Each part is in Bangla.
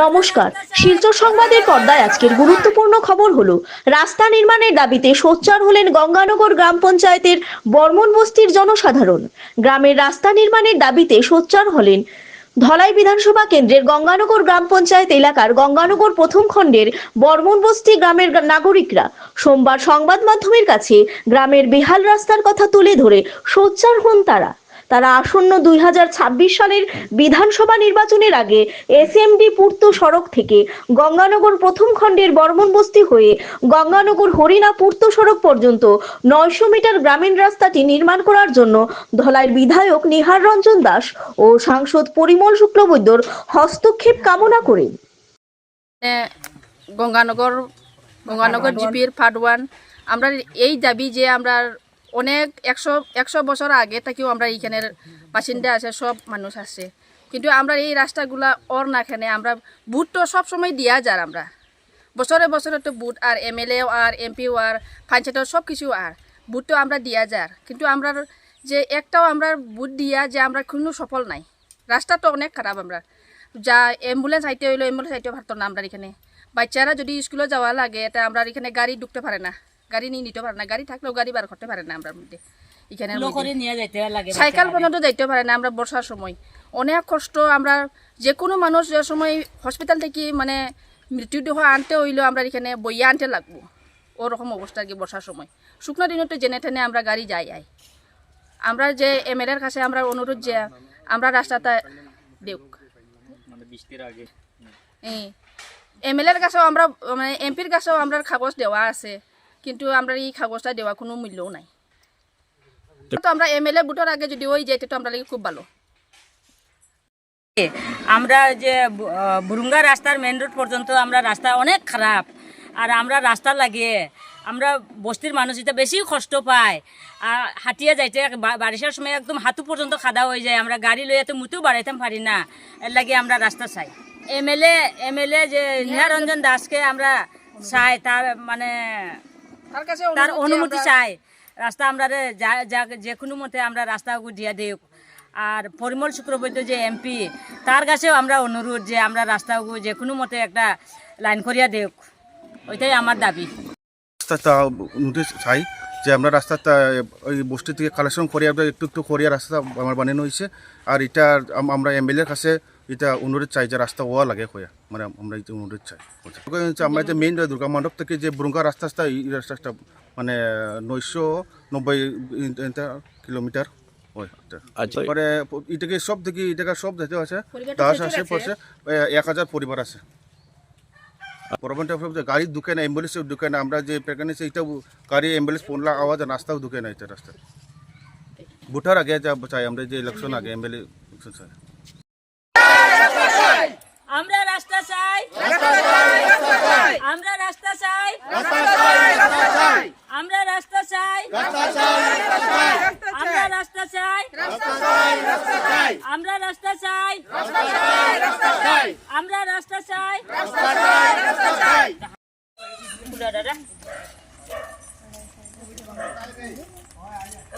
নমস্কার। শিলচর সংবাদের পর্দায় আজকের গুরুত্বপূর্ণ খবর হলো, রাস্তা নির্মাণের দাবিতে সোচ্চার হলেন গঙ্গানগর গ্রাম পঞ্চায়েতের বর্মন বস্তির জনসাধারণ। গ্রামের রাস্তা নির্মাণের দাবিতে সোচ্চার হলেন ধলাই বিধানসভা কেন্দ্রের গঙ্গানগর গ্রাম পঞ্চায়েত এলাকার গঙ্গানগর প্রথম খণ্ডের বর্মন বস্তি গ্রামের নাগরিকরা। সোমবার সংবাদ মাধ্যমের কাছে গ্রামের বেহাল রাস্তার কথা তুলে ধরে সোচ্চার হন তারা। তারা আসন্ন দুই হাজার ছাব্বিশ সালের বিধানসভা নির্বাচনের আগে এসএমডি পূর্ত সড়ক থেকে গঙ্গানগর প্রথম খণ্ডের বর্মন বস্তি হয়ে গঙ্গানগর হরিণা পূর্ত সড়ক পর্যন্ত নয়শো মিটার গ্রামীণ রাস্তাটি নির্মাণ করার জন্য ধলাইয়ের বিধায়ক নিহার রঞ্জন দাস ও সাংসদ পরিমল শুক্লবৈদ্যর হস্তক্ষেপ কামনা করে। গঙ্গানগর গঙ্গানগর জিপির পার্ট ওয়ান আমরা এই দাবি যে আমরা অনেক একশো একশো বছর আগে থেকেও আমরা এইখানের বাসিন্দা আছে, সব মানুষ আছে। কিন্তু আমরা এই রাস্তাগুলা ওর না খেনে আমরা বুট তো সবসময় দিয়া যার আমরা। বছরে বছরে তো বুট আর এম এল এও আর এমপিও আর পঞ্চায়েতও সব কিছু আর বুট তো আমরা দিয়া যার। কিন্তু আমরা যে একটাও আমরা বুট দিয়া যে আমরা কোনো সফল নাই। রাস্তা তো অনেক খারাপ আমরা। যা অ্যাম্বুলেন্স আইতে হইল, অ্যাম্বুলেন্স আইতে পারতো না আমরা এখানে। বাচ্চারা যদি স্কুলে যাওয়া লাগে এটা আমরা এখানে গাড়ি ঢুকতে পারে না। গাড়ি নিয়ে নিতে পারে না। গাড়ি থাকলেও গাড়ি বার করতে পারে না আমরা মধ্যে। এখানে সাইকেল পর্যন্ত যাইতে পারে না আমরা বর্ষার সময়। অনেক কষ্ট আমরা যে কোনো মানুষ যে সময় হসপিটাল থেকে মানে মৃত্যুদেহ আনতে হইলেও আমরা এখানে বইয়া আনতে লাগবো। ওরকম অবস্থা কি বর্ষার সময়। শুকনো দিনতে জেনে টেনে আমরা গাড়ি যাই আই। আমরা যে এম এল এর কাছে আমরা অনুরোধ যে আমরা রাস্তাটা দেউক। এম এল এর কাছেও আমরা মানে এমপির কাছেও আমরা কাগজ দেওয়া আছে। কিন্তু আমরা এই কাগজটা দেওয়া কোনো মূল্যও নাই। তো আমরা এম এল এ বুটোর আগে যদি ওই যাইতে তো আমরা লাগে খুব ভালো। আমরা যে বুরুঙ্গা রাস্তার মেন রোড পর্যন্ত আমরা রাস্তা অনেক খারাপ। আর আমরা রাস্তা লাগিয়ে আমরা বস্তির মানুষ এটা বেশি কষ্ট পায়। আর হাঁটিয়ে যাইতে বারিশার সময় একদম হাতু পর্যন্ত খাদা হয়ে যায়। আমরা গাড়ি লইয়া তো মুতেও বাড়াইতাম পারি না। এর লাগে আমরা রাস্তা চাই। এমএলএ এমএলএ যে নিহারঞ্জন দাসকে আমরা চাই তার মানে তার অনুমতি চাই। রাস্তা আমরা যা- যা- যে কোনো মতে আমরা রাস্তা দিয়া দিই। আর পরিমল শুক্রবৈদ্য যে এমপি তার কাছেও আমরা অনুরোধ যে আমরা রাস্তা যে কোনো মতে একটা লাইন করিয়া দিই ওইটাই আমার দাবি। রাস্তাটা নোটিশ চাই যে আমরা রাস্তাটা ওই বস্তি থেকে কালেকশন করিয়া একটু একটু করিয়া রাস্তা আমার বানানো হয়েছে আর এটা আম- আমরা এমএলএর কাছে এটা অনুরোধ চাই যে রাস্তা হওয়া লাগে হইয়া মানে আমরা এই অনুরোধ চাই। আমরা যে মেইন দুর্গা মণ্ডপ থেকে যে বুরুঙ্গা রাস্তাটা এই রাস্তাটা মানে নয়শো নব্বই কিলোমিটার হয় এটা। আচ্ছা। পরে এটাকে সব থেকে এটাকে সব যেতে আছে দাস আছে? পড়ছে এক হাজার পরিবার আছে। প্রবলেমটা গাড়ি ঢুকে না অ্যাম্বুলেন্সও ঢুকে না আমরা যে প্রেগনেন্সি এইটাও গাড়ি অ্যাম্বুলেন্স পড়লা আওয়াজ রাস্তাও ঢুকে না এটা রাস্তা। ভোটার আগে যা চাই আমরা যে ইলেকশন আগে এমএলএ ইলেকশন চাই। আমরা রাস্তা চাই আমরা রাস্তা চাই আমরা রাস্তা চাই আমরা রাস্তা চাই আমরা রাস্তা চাই আমরা রাস্তা চাই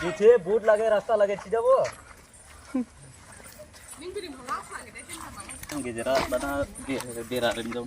পিছে বুট লাগে রাস্তা লাগে চি যাব গেজেরা বানা বেরা যাব